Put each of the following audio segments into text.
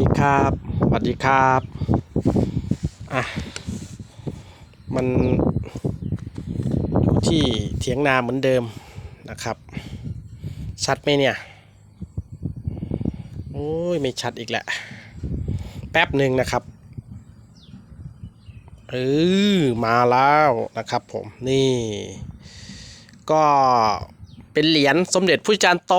ดีครับสวัสดีครับอะมันอยู่ที่เถียงนาเหมือนเดิมนะครับ ชัดไหมเนี่ย โอ้ย ไม่ชัดอีกแหละ แป๊บหนึ่งนะครับเออมาแล้วนะครับผมนี่ ก็เป็นเหรียญสมเด็จพระจารย์โต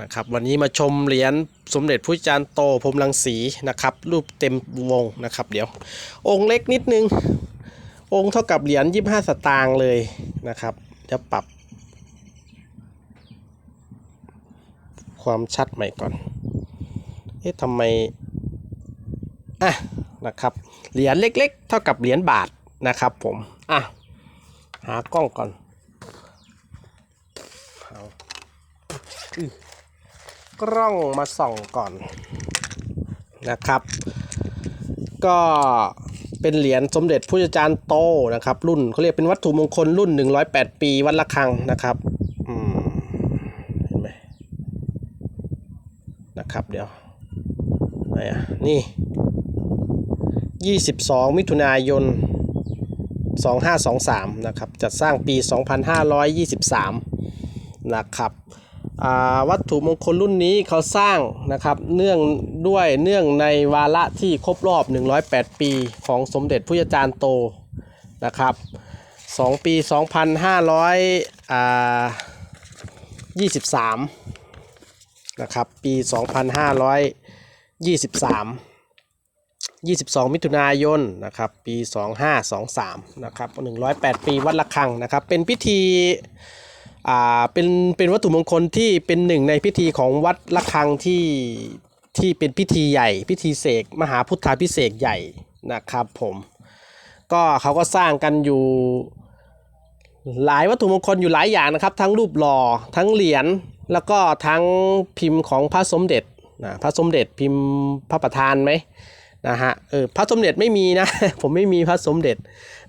นะครับวันนี้มาชมเหรียญสมเด็จพระจารย์โตพรมรังสีนะครับรูปเต็มวงนะครับเดี๋ยว องค์เล็กนิดนึง องค์เท่ากับเหรียญ25 สตางค์เลยนะครับจะปรับ ความชัดใหม่ก่อนเอ๊ะทำไมอะนะครับเหรียญเล็กๆ เท่ากับเหรียญบาทนะครับผมอะหากล้องก่อนเอาอ กล้องมาส่องก่อนนะครับ ก็เป็นเหรียญสมเด็จพระจารย์โตนะครับ รุ่นเขาเรียกเป็นวัตถุมงคลรุ่น 108 ปีวัดละคังนะครับอืมเห็นไหมนะครับเดี๋ยวไหนอะนี่ 22 มิถุนายน 2523 นะครับจัดสร้างปี 2523 นะครับอ่า วัตถุมงคลรุ่นนี้เขาสร้างนะครับเนื่องด้วยเนื่องในวาระที่ครบรอบ 108 ปีของสมเด็จพระอาจารย์โตนะครับ2ปี 2523อ่า23นะครับปี 2523 22 มิถุนายนนะครับปี 2523นะครับ108 ปีวัดละคังนะครับเป็นพิธี อ่าเป็นเป็นวัตถุมงคลที่เป็นหนึ่งในพิธีของวัดละคังที่ที่เป็นพิธีใหญ่ พิธีเสกมหาพุทธาพิเศษใหญ่นะครับผมก็เขาก็สร้างกันอยู่ หลายวัตถุมงคลอยู่หลายอย่างนะครับ ทั้งรูปหล่อทั้งเหรียญแล้วก็ทั้งพิมพ์ของพระสมเด็จนะพระสมเด็จพิมพ์พระประธานไหม นะฮะเออพระสมเด็จไม่มีนะ ผมไม่มีพระสมเด็จ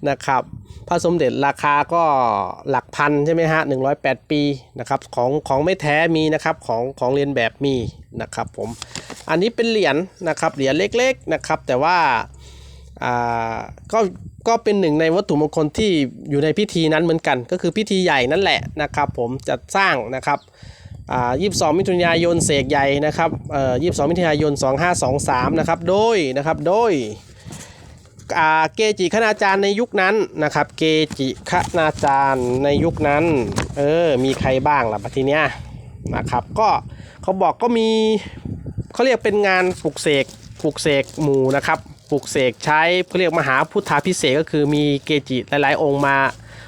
นะครับ พระสมเด็จราคาก็หลักพันใช่ไหมฮะหนึ่งร้อยแปดปีนะครับของของไม่แท้มีนะครับของของเรียนแบบมีนะครับผมอันนี้เป็นเหรียญนะครับเหรียญเล็กๆนะครับ แต่ว่าอ่าก็ก็เป็นหนึ่งในวัตถุมงคลที่อยู่ในพิธีนั้นเหมือนกัน ก็คือพิธีใหญ่นั่นแหละนะครับ ผมจัดสร้างนะครับ อ่า22 มิถุนายนเสกใหญ่นะครับเอ่อ22 มิถุนายน 2523 นะครับ โดยนะครับโดยอ่าเกจิคณาจารย์ในยุคนั้นนะครับ เกจิคณาจารย์ในยุคนั้นเออมีใครบ้างล่ะบัดทีเนี้ยนะครับก็เขาบอกก็มีเขาเรียกเป็นงานปลุกเสกปลุกเสกหมู่นะครับปลุกเสกใช้เขาเรียกมหาพุทธาพิเศษกก็คือมีเกจิหลายๆ องค์มา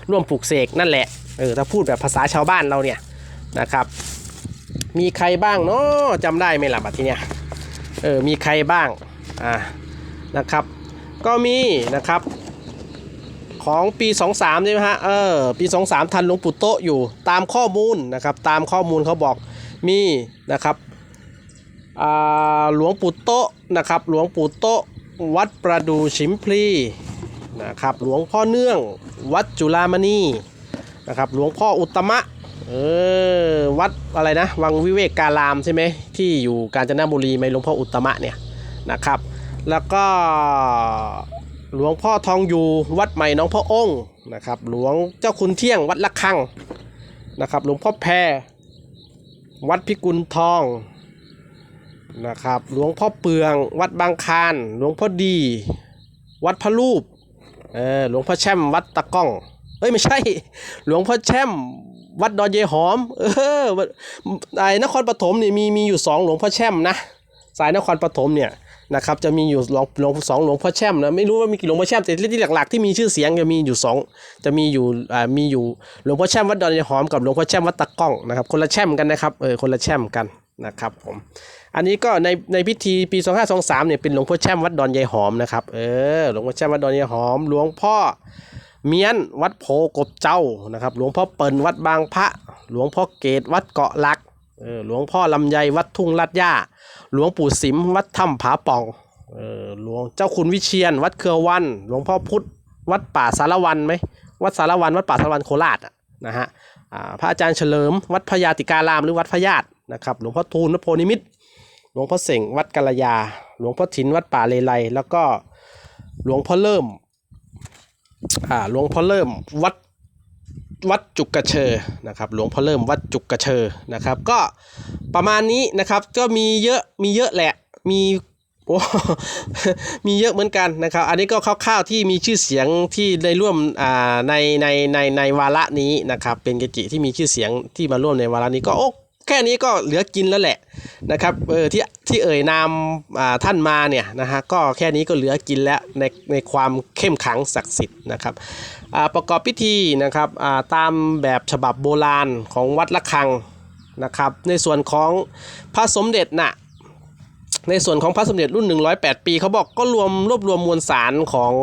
ร่วมปลุกเสกนั่นแหละเออถ้าพูดแบบภาษาชาวบ้านเราเนี่ยนะครับ มีใครบ้างเนาะจำได้ไหมล่ะบัดทีเนี้ยเออมีใครบ้างอ่านะครับ ก็มีนะครับ ของปี23ใช่ไหมฮะเออปี23ทันหลวงปู่โตะอยู่ตามข้อมูลนะครับ ตามข้อมูลเขาบอกมีนะครับอ่าหลวงปู่โตะนะครับ หลวงปู่โตะวัดประดูชิมพลีนะครับ หลวงพ่อเนื่องวัดจุฬามณีนะครับ หลวงพ่ออุตมะ เออวัดอะไรนะ วังวิเวกการามใช่ไหมที่อยู่กาญจนบุรีไหมหลวงพ่ออุตมะเนี่ยนะครับ แล้วก็หลวงพ่อทองอยู่วัดใหม่น้องพระองค์นะครับ หลวงเจ้าคุณเที่ยงวัดละคังนะครับ หลวงพ่อแพรวัดพิกุลทองนะครับ หลวงพ่อเปือง วัดบางคาน หลวงพ่อดี วัดพระรูปเออหลวงพ่อแช่มวัดตะก้อง เอ้ยไม่ใช่ หลวงพ่อแช่ม วัดดอนเยหอม เออไอ้นครปฐมนี่มีมีอยู่สองหลวงพ่อแช่มนะ สายนครปฐมเนี่ยนะครับจะมีอยู่หลวงหลวงสองหลวงพ่อแช่มนะไม่รู้ว่ามีกี่หลวงพ่อแช่มแต่ที่หลักๆที่มีชื่อเสียงจะมีอยู่สองจะมีอยู่อ่ามีอยู่หลวงพ่อแช่มวัดดอนยายหอมกับหลวงพ่อแช่มวัดตะก้องนะครับคนละแช่มกันนะครับเออคนละแช่มกันนะครับผมอันนี้ก็ในในพิธีปี 2523เนี่ยเป็นหลวงพ่อแช่มวัดดอนยายหอมนะครับเออหลวงพ่อแช่มวัดดอนยายหอมหลวงพ่อ เมียนวัดโพกบเจ้านะครับ หลวงพ่อเปิ่นวัดบางพระ หลวงพ่อเกตวัดเกาะลักออหลวงพ่อลำไยวัดทุ่งลาดย่า หลวงปู่สิมวัดถ้ำผาป่องออหลวงเจ้าคุณวิเชียน วัดเครือวัน หลวงพ่อพุธวัดป่าสารวันไหมวัดสารวัน วัดป่าสารวันโคราชนะฮะพระอาจารย์เฉลิม วัดพญาติการามหรือวัดพญาตนะครับ หลวงพ่อทูลวัดโพนิมิตรลวงพ่อเสงวัดกาลยา หลวงพ่อถินวัดป่าเลไลแล้วก็หลวงพ่อเริ่ม หลวงพ่อเริ่มวัดวัดจุกกระเชอนะครับหลวงพ่อเริ่มวัดจุกกระเชอนะครับ ก็ประมาณนี้นะครับก็มีเยอะมีเยอะแหละมีโอ้มีเยอะเหมือนกันนะครับ อันนี้ก็คร่าวๆที่มีชื่อเสียงที่ได้ร่วมอ่าในในในในวาระนี้นะครับ เป็นเกจิที่มีชื่อเสียงที่มาร่วมในวาระนี้ก็โอ้ แค่นี้ก็เหลือกินแล้วแหละนะครับเออที่ที่เอ่ยนามท่านมาเนี่ยนะฮะก็แค่นี้ก็เหลือกินแล้วในในความเข้มขังศักดิ์สิทธิ์นะครับประกอบพิธีนะครับตามแบบฉบับโบราณของวัดละคังนะครับในส่วนของพระสมเด็จน่ะในส่วนของพระสมเด็จรุ่น 108 ปีเขาบอกก็รวมรวบรวมมวลสารของ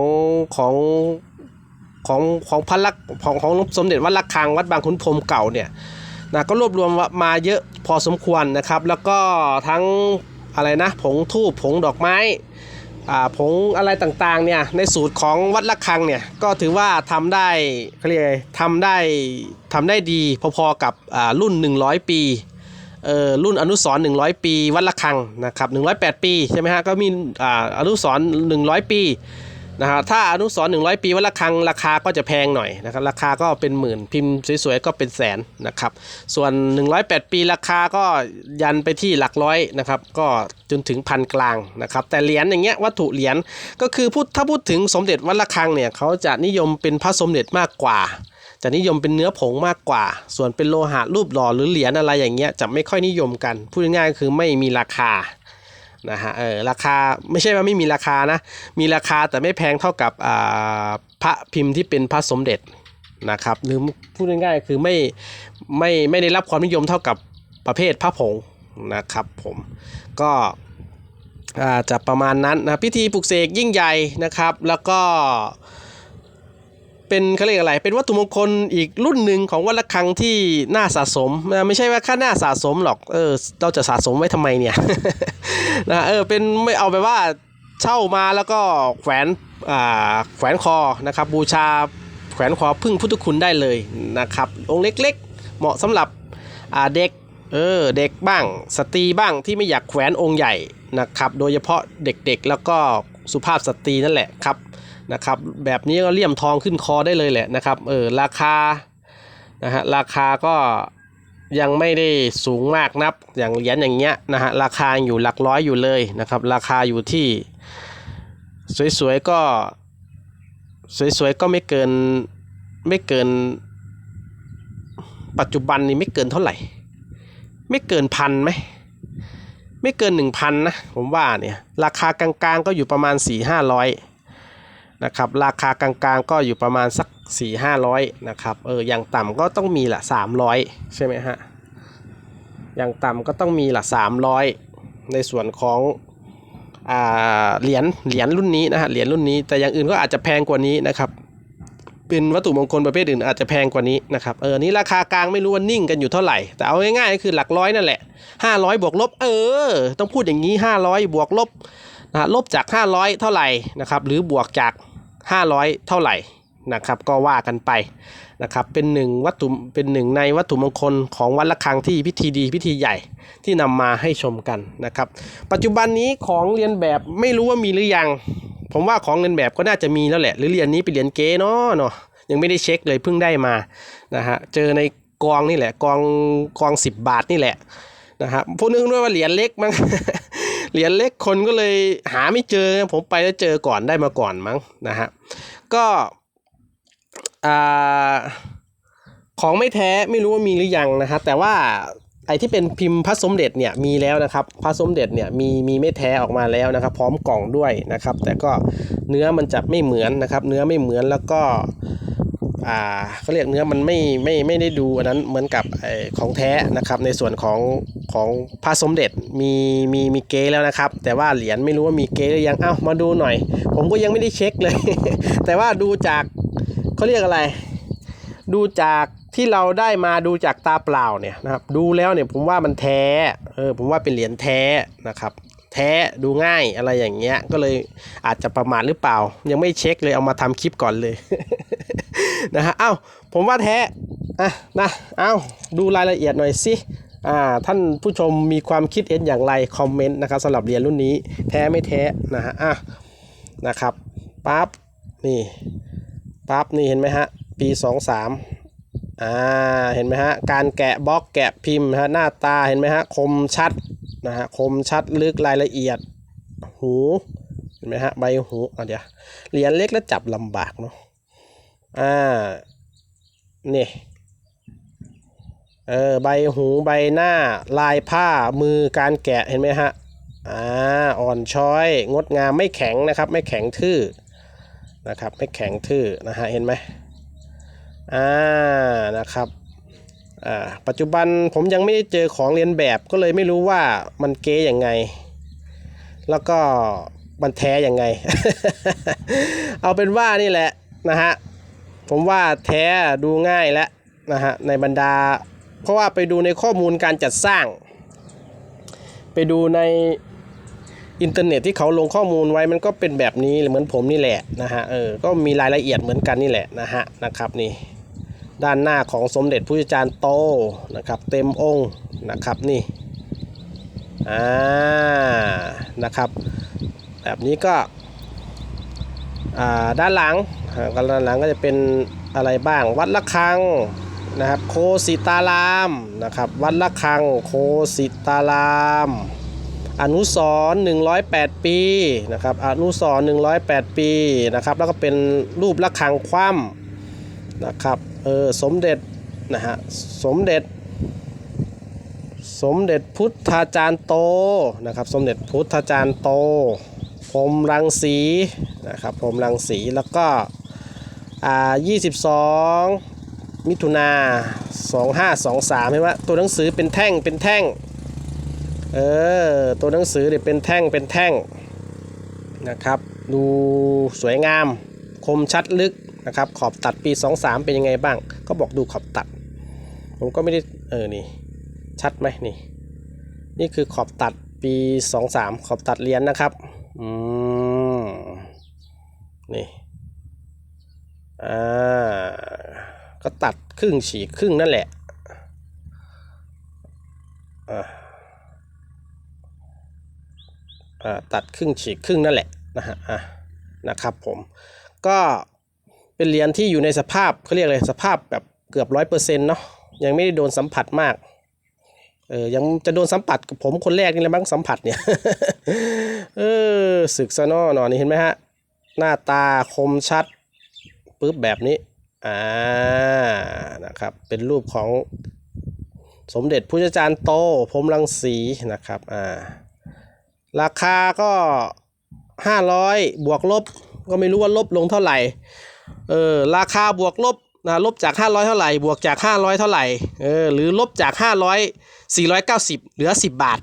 ของของของพระลักษณ์ของของสมเด็จวัดระฆังวัดบางขุนพรมเก่าเนี่ย นะก็รวบรวมมาเยอะพอสมควรนะครับ แล้วก็ทั้งอะไรนะผงทูบผงดอกไม้ผงอะไรต่างๆเนี่ยในสูตรของวัดระฆังเนี่ยก็ถือว่าทำได้เขาเรียกทำได้ทำได้ดีพอๆกับรุ่น 100 ปีเออรุ่นอนุสรณ์100 ปี วัดละคังนะครับ108 ปีใช่ไหมฮะก็มีออนุสรณ์100 ปี นะฮะถ้าอนุสรณ์100ปีวัดละคังราคาก็จะแพงหน่อยนะครับราคาก็เป็นหมื่นพิมพ์สวยๆก็เป็นแสนนะครับส่วน 108 ปีราคาก็ยันไปที่หลักร้อยนะครับก็จนถึงพันกลางนะครับแต่เหรียญอย่างเงี้ยวัตถุเหรียญก็คือพูดถ้าพูดถึงสมเด็จวัดละคังเนี่ยเขาจะนิยมเป็นพระสมเด็จมากกว่าจะนิยมเป็นเนื้อผงมากกว่า ส่วนเป็นโลหะรูปหล่อหรือเหรียญอะไรอย่างเงี้ยจะไม่ค่อยนิยมกันพูดง่ายๆคือไม่มีราคา นะฮะเออราคาไม่ใช่ว่าไม่มีราคานะ มีราคาแต่ไม่แพงเท่ากับอ่าพระพิมพ์ที่เป็นพระสมเด็จนะครับหรือพูดง่ายๆคือไม่ไม่ไม่ได้รับความนิยมเท่ากับประเภทพระผงนะครับผมก็อ่าจะประมาณนั้นนะพิธีปลุกเสกยิ่งใหญ่นะครับ แล้วก็ เป็นเขาเรียกอะไร เป็นวัตถุมงคลอีกรุ่นหนึ่งของวัดระฆังที่น่าสะสมนะไม่ใช่ว่าแค่น่าสะสมหรอกเออเราจะสะสมไว้ทำไมเนี่ยนะเออเป็นไม่เอาไปว่าเช่ามาแล้วก็แขวนอ่าแขวนคอนะครับบูชาแขวนคอพึ่งพุทธคุณได้เลยนะครับองค์เล็กๆ เหมาะสำหรับอ่าเด็กเออเด็กบ้าง สตรีบ้างที่ไม่อยากแขวนองค์ใหญ่นะครับโดยเฉพาะเด็กๆ แล้วก็สุภาพสตรีนั่นแหละครับ นะครับแบบนี้ก็เลี่ยมทองขึ้นคอได้เลยแหละนะครับเออราคานะฮะราคาก็ยังไม่ได้สูงมากนับอย่างเหรียญอย่างเงี้ยนะฮะราคาอยู่หลักร้อยอยู่เลยนะครับ ราคาอยู่ที่ สวยๆก็ สวยๆก็ไม่เกินไม่เกิน ปัจจุบันนี้ไม่เกินเท่าไหร่ ไม่เกินพันไหมไม่เกินหนึ่งพันนะผมว่าเนี่ยราคากลางๆก็อยู่ประมาณสี่ห้าร้อย นะครับราคากลางๆก็อยู่ประมาณสัก 4 5 0 0นะครับเอออย่างต่ำก็ต้องมีละ 300 ใช่ไหมฮะอย่างต่ำก็ต้องมีละ 300 ในส่วนของอ่าเหรียญเหรียญรุ่นนี้นะฮะเหรียญรุ่นนี้แต่อย่างอื่นก็อาจจะแพงกว่านี้นะครับเป็นวัตถุมงคลประเภทอื่นอาจจะแพงกว่านี้นะครับเออนี่ราคากลางไม่รู้ว่านิ่งกันอยู่เท่าไหร่ แต่เอาง่ายๆก็คือหลักร้อยนั่นแหละ 500 บวกลบ เออ ต้องพูดอย่างนี้ 500 บวกลบ นะลบจาก 500 เท่าไหร่นะครับ หรือบวกจาก 500 เท่าไหร่นะครับ ก็ว่ากันไปนะครับ เป็นหนึ่งวัตถุเป็นหนึ่งในวัตถุมงคลของวัดละฆังที่พิธีดีพิธีใหญ่ที่นำมาให้ชมกันนะครับ ปัจจุบันนี้ของเรียนแบบไม่รู้ว่ามีหรือยัง ผมว่าของเรียนแบบก็น่าจะมีแล้วแหละ หรือเรียนนี้เป็นเรียนเก๋เนาะเนาะยังไม่ได้เช็คเลยเพิ่งได้มานะฮะเจอในกองนี่แหละกองกองสิบบาทนี่แหละนะฮะพวกนึกด้วยว่าเหรียญเล็กมั้ง เหรียญเล็กคนก็เลยหาไม่เจอผมไปแล้วเจอก่อนได้มาก่อนมั้งนะฮะก็อ่าของไม่แท้ไม่รู้ว่ามีหรือยังนะฮะแต่ว่าไอ้ที่เป็นพิมพ์พระสมเด็จเนี่ยมีแล้วนะครับพระสมเด็จเนี่ยมีมีไม่แท้ออกมาแล้วนะครับ พร้อมกล่องด้วยนะครับ แต่ก็เนื้อมันจะไม่เหมือนนะครับ เนื้อไม่เหมือนแล้วก็ อ่าเขาเรียกเนื้อมันไม่ไม่ไม่ได้ดูอันนั้นเหมือนกับของแท้นะครับ ในส่วนของของพระสมเด็จมีมีมีเกแล้วนะครับ แต่ว่าเหรียญไม่รู้ว่ามีเกหรือยังเอ้ามาดูหน่อย ผมก็ยังไม่ได้เช็คเลย แต่ว่าดูจากเขาเรียกอะไร ดูจากที่เราได้มาดูจากตาเปล่าเนี่ยนะครับ ดูแล้วเนี่ยผมว่ามันแท้เออผมว่าเป็นเหรียญแท้นะครับแท้ดูง่ายอะไรอย่างเงี้ยก็เลยอาจจะประมาทหรือเปล่า ยังไม่เช็คเลยเอามาทำคลิปก่อนเลย นะฮะเอ้าผมว่าแท้อะนะเอ้าดูรายละเอียดหน่อยสิอ่าท่านผู้ชมมีความคิดเห็นอย่างไรคอมเมนต์นะครับสำหรับเหรียญรุ่นนี้แท้ไม่แท้นะฮะอะนะครับปั๊บนี่ปั๊บนี่เห็นไหมฮะปี23อ่าเห็นไหมฮะการแกะบล็อกแกะพิมพ์ฮะหน้าตาเห็นไหมฮะคมชัดนะฮะคมชัดลึกรายละเอียด หูเห็นไหมฮะใบหูอะเดี๋ยวเหรียญเล็กแล้วจับลำบากเนาะ อ่านี่เออใบหูใบหน้าลายผ้ามือการแกะเห็นไหมฮะอ่าอ่อนช้อย งดงามไม่แข็งนะครับ ไม่แข็งทื่อนะครับ ไม่แข็งทื่อนะฮะเห็นไหมอ่านะครับอ่าปัจจุบันผมยังไม่ได้เจอของเรียนแบบก็เลยไม่รู้ว่ามันเก๊ยังไง แล้วก็มันแท้ยังไง เอาเป็นว่านี่แหละนะฮะ ผมว่าแท้ดูง่ายแล้วนะฮะในบรรดา เพราะว่าไปดูในข้อมูลการจัดสร้าง ไปดูในอินเทอร์เน็ตที่เขาลงข้อมูลไว้มันก็เป็นแบบนี้เหมือนผมนี่แหละนะฮะเออก็มีรายละเอียดเหมือนกันนี่แหละนะฮะนะครับนี่ด้านหน้าของสมเด็จพระจารย์โตนะครับ เต็มองค์นะครับนี่อ่านะครับ แบบนี้ก็ ด้านหลังด้านหลังก็จะเป็นอะไรบ้าง วัดละคังนะครับ โคสิตารามนะครับ วัดละคัง โคสิตาราม อนุสร์108 ปีนะครับอนุสร์108 ปีนะครับแล้วก็เป็นรูประคังคว่ำนะครับเออสมเด็จนะฮะสมเด็จสมเด็จพุทธาจารย์โตนะครับ สมเด็จพุทธาจารย์โต พรมรังสีนะครับพรมรังสีแล้วก็อ่า22 มิถุนา2523เห็นไหมตัวหนังสือเป็นแท่งเป็นแท่งเออตัวหนังสือเนี่ยเป็นแท่งเป็นแท่งนะครับ ดูสวยงามคมชัดลึกนะครับ ขอบตัดปี 23 เป็นยังไงบ้าง ก็บอกดูขอบตัด ผมก็ไม่ได้เออนี่ชัดไหมนี่ นี่คือขอบตัดปี 23 ขอบตัดเรียญนะครับ อืม นี่ อ่า ก็ตัดครึ่งฉีกครึ่งนั่นแหละ อ่าอ่าตัดครึ่งฉีกครึ่งนั่นแหละนะฮะอะนะครับผม ก็เป็นเหรียญที่อยู่ในสภาพเขาเรียกอะไรสภาพแบบเกือบร้อยเปอร์เซ็นต์เนาะยังไม่ได้โดนสัมผัสมาก เออยังจะโดนสัมผัสกับผมคนแรกนี่แหละมั้งสัมผัสเนี่ย เออศึกซะนอหนอนี่เห็นไหมฮะ หน้าตาคมชัดปุ๊บแบบนี้ อ่า นะครับ เป็นรูปของสมเด็จพุทธจารย์โตพรมรังสีนะครับ อ่า ราคาก็ห้าร้อยบวกลบ ก็ไม่รู้ว่าลบลงเท่าไหร่ เออ ราคาบวกลบ นะลบจาก 500 เท่าไหร่ บวกจาก 500 เท่าไหร่ เออ หรือลบจาก 500 490 เหลือ 10 บาท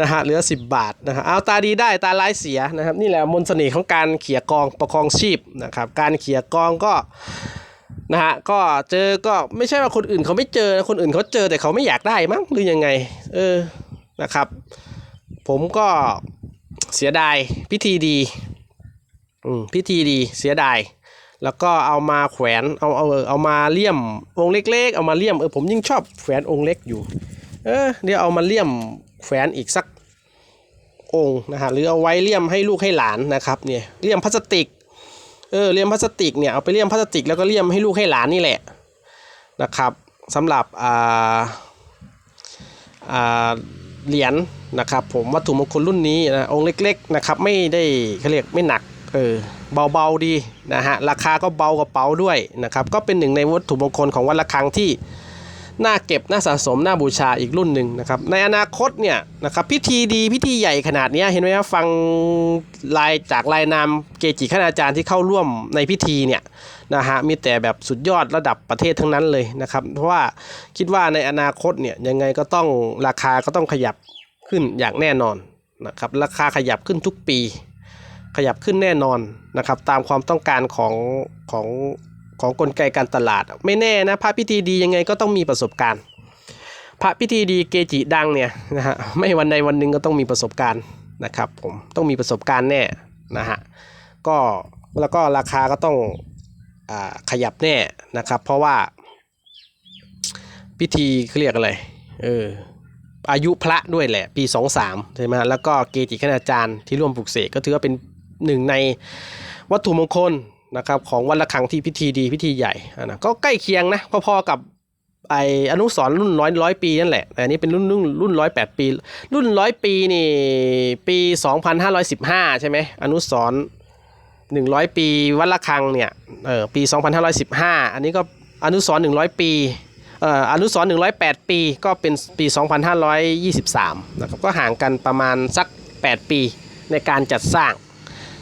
นะฮะ เหลือ 10 บาท นะฮะ เอาตาดีได้ ตาร้ายเสีย นะครับ นี่แหละมนต์เสน่ห์ของการเขี่ยกองประคองชีพนะครับ การเขี่ยกองก็ นะฮะ ก็เจอ ก็ไม่ใช่ว่าคนอื่นเขาไม่เจอนะคนอื่นเขาเจอแต่เขาไม่อยากได้มั้ง หรือยังไง เออ นะครับ ผมก็เสียดาย พิธีดี อืม พิธีดี เสียดาย แล้วก็เอามาแขวนเอาเอาเออเอามาเลี่ยมองค์เล็ก ๆ เอามาเลี่ยมเออผมยิ่งชอบแขวนองค์เล็กอยู่ เออเดี๋ยวเอามาเลี่ยมแขวนอีกสักองค์นะฮะหรือเอาไว้เลี่ยมให้ลูกให้หลานนะครับเนี่ยเลี่ยมพลาสติกเออเลี่ยมพลาสติกเนี่ยเอาไปเลี่ยมพลาสติกแล้วก็เลี่ยมให้ลูกให้หลานนี่แหละนะครับสำหรับอ่าอ่าเหรียญนะครับผมวัตถุมงคลรุ่นนี้นะองค์เล็กๆนะครับไม่ได้เขาเรียกไม่หนัก เออเบาๆดีนะฮะราคาก็เบากระเป๋าด้วยนะครับก็เป็นหนึ่งในวัตถุมงคลของวัดระฆังที่น่าเก็บน่าสะสมน่าบูชาอีกรุ่นหนึ่งนะครับในอนาคตเนี่ยนะครับพิธีดีพิธีใหญ่ขนาดนี้เห็นไหมครับฟังลายจากลายนามเกจิคณาจารย์ที่เข้าร่วมในพิธีเนี่ยนะฮะมีแต่แบบสุดยอดระดับประเทศทั้งนั้นเลยนะครับเพราะว่าคิดว่าในอนาคตเนี่ยยังไงก็ต้องราคาก็ต้องขยับขึ้นอย่างแน่นอนนะครับราคาขยับขึ้นทุกปี ขยับขึ้นแน่นอนนะครับ ตามความต้องการของของของกลไกการตลาด ไม่แน่นะพระพิธีดียังไงก็ต้องมีประสบการณ์ พระพิธีดีเกจิดังเนี่ยนะฮะไม่วันใดวันหนึ่งก็ต้องมีประสบการณ์นะครับ ผมต้องมีประสบการณ์แน่นะฮะก็แล้วก็ราคาก็ต้องอขยับแน่นะครับ เพราะว่าพิธีเขาเรียกอะไรเอออายุพระด้วยแหละ ปีสองสามใช่ไหมแล้วก็เกจิคณาจารย์ที่ร่วมปลุกเสกก็ถือว่าเป็น หนึ่งในวัตถุมงคลนะครับของวันละครั้งที่พิธีดีพิธีใหญ่นะก็ใกล้เคียงนะพอๆกับไออนุสรรุ่นร้อยร้อยปีนั่นแหละแต่อันนี้เป็นรุ่นรุ่นรุ่นร้อยแปดปี รุ่นร้อยปีนี่ปีสองพันห้าร้อยสิบห้าใช่ไหมอนุสรหนึ่งร้อยปีวัดละคังเนี่ยเออปีสองพันห้าร้อยสิบห้าอันนี้ก็อนุสรหนึ่งร้อยปีเอ่ออนุสรณ์108ปีก็เป็นปี2523นห้าร้อยยี่สิบสามนะครับก็ห่างกันประมาณสัก8ปีในการจัดสร้าง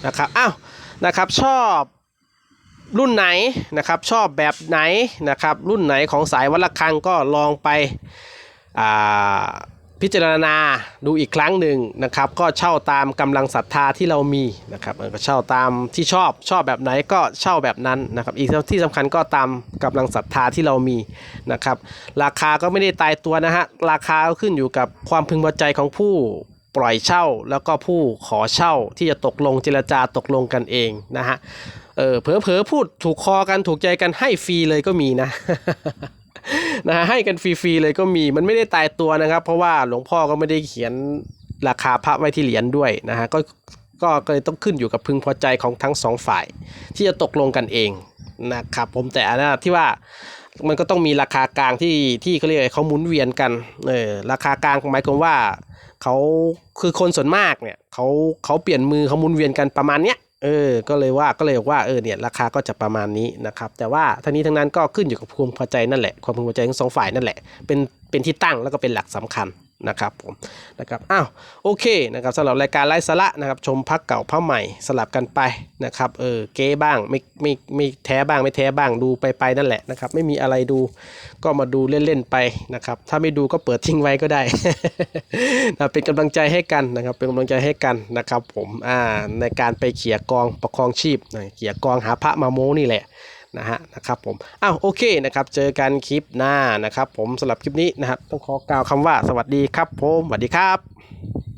นะครับอ้าวนะครับชอบรุ่นไหนนะครับชอบแบบไหนนะครับรุ่นไหนของสายวัดระฆังก็ลองไปพิจารณาดูอีกครั้งหนึ่งนะครับ ก็เช่าตามกำลังศรัทธาที่เรามีนะครับก็เช่าตามที่ชอบชอบแบบไหนก็เช่าแบบนั้นนะครับ อีกที่สำคัญก็ตามกำลังศรัทธาที่เรามีนะครับ ราคาก็ไม่ได้ตายตัวนะฮะราคาก็ขึ้นอยู่กับความพึงพอใจของผู้ ปล่อยเช่าแล้วก็ผู้ขอเช่าที่จะตกลงเจรจาตกลงกันเองนะฮะเออเผลอๆพูดถูกคอกันถูกใจกันให้ฟรีเลยก็มีนะนะฮะให้กันฟรีๆเลยก็มีมันไม่ได้ตายตัวนะครับ เพราะว่าหลวงพ่อก็ไม่ได้เขียนราคาพระไว้ที่เหรียญด้วยนะฮะก็ก็ก็เลยต้องขึ้นอยู่กับพึงพอใจของทั้งสองฝ่าย ที่จะตกลงกันเองนะครับผมแต่อันนั้นที่ว่า มันก็ต้องมีราคากลางที่ที่เขาเรียกอะไรเขาหมุนเวียนกันเออราคากลางหมายความว่าเขาคือคนส่วนมากเนี่ยเขาเขาเปลี่ยนมือเขาหมุนเวียนกันประมาณเนี้ยเออ ก็เลยว่าก็เลยบอกว่าเออเนี่ยราคาก็จะประมาณนี้นะครับ แต่ว่าทั้งนี้ทั้งนั้นก็ขึ้นอยู่กับความพอใจนั่นแหละความพึงพอใจของสองฝ่ายนั่นแหละเป็นเป็นที่ตั้งแล้วก็เป็นหลักสำคัญ นะครับผมนะครับอ้าวโอเคนะครับสำหรับรายการไร้สาระนะครับชมพักเก่าพักใหม่สลับกันไปนะครับเออเก๊บ้างไม่ไม่ไม่แท้บ้างไม่แท้บ้างดูไปไปนั่นแหละนะครับไม่มีอะไรดูก็มาดูเล่นๆไปนะครับถ้าไม่ดูก็เปิดทิ้งไว้ก็ได้นะเป็นกำลังใจให้กันนะครับเป็นกำลังใจให้กันนะครับผมอ่าในการไปเขี่ยกองประคองชีพเขี่ยกองหาพระมาโมนี่แหละ นะฮะนะครับผมอ้าวโอเคนะครับเจอกันคลิปหน้านะครับผมสำหรับคลิปนี้นะครับต้องขอกล่าวคำว่าสวัสดีครับผมสวัสดีครับ